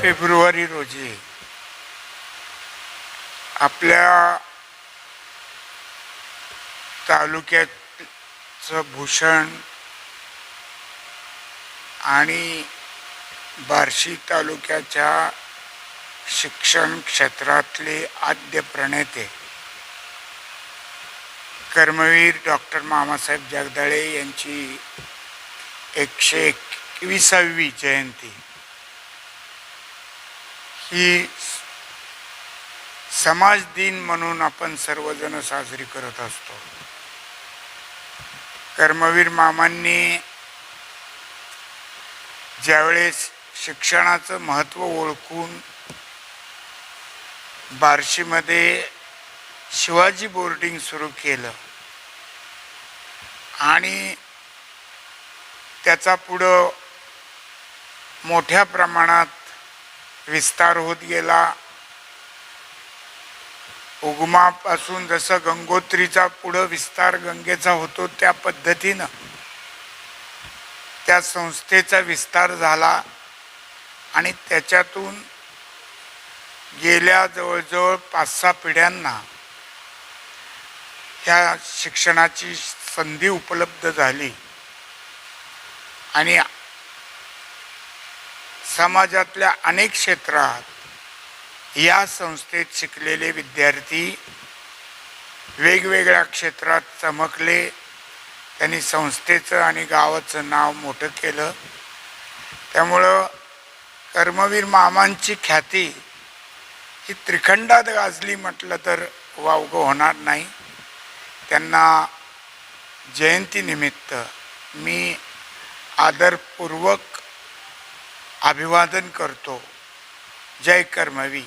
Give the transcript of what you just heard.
February रोजी आपल्या तालुक्याचं भूषण आणि बार्शी तालुक्याच्या शिक्षण क्षेत्रातले आद्य प्रणेते कर्मवीर डॉक्टर मामासाहेब जगदाळे यांची एकशे एकविसावी जयंती. ही समाज दिन म्हणून आपण सर्वजण साजरी करत असतो. कर्मवीर मामांनी ज्यावेळेस शिक्षणाचं महत्त्व ओळखून बार्शीमध्ये शिवाजी बोर्डिंग सुरू केलं आणि त्याचा पुढं मोठ्या प्रमाणात विस्तार होत गेला. उगमापासून जसं गंगोत्रीचा पुढं विस्तार गंगेचा होतो त्या पद्धतीनं त्या संस्थेचा विस्तार झाला आणि त्याच्यातून गेल्या जवळजवळ पाच सहा पिढ्यांना ह्या शिक्षणाची संधी उपलब्ध झाली. आणि समाजातल्या अनेक क्षेत्रात या संस्थेत शिकलेले विद्यार्थी वेगवेगळ्या क्षेत्रात चमकले. त्यांनी संस्थेचं आणि गावाचं नाव मोठं केलं. त्यामुळं कर्मवीर मामांची ख्याती ही त्रिखंडात गाजली म्हटलं तर वावगं होणार नाही. त्यांना जयंतीनिमित्त मी आदरपूर्वक अभिवादन करतो. जय कर्मवी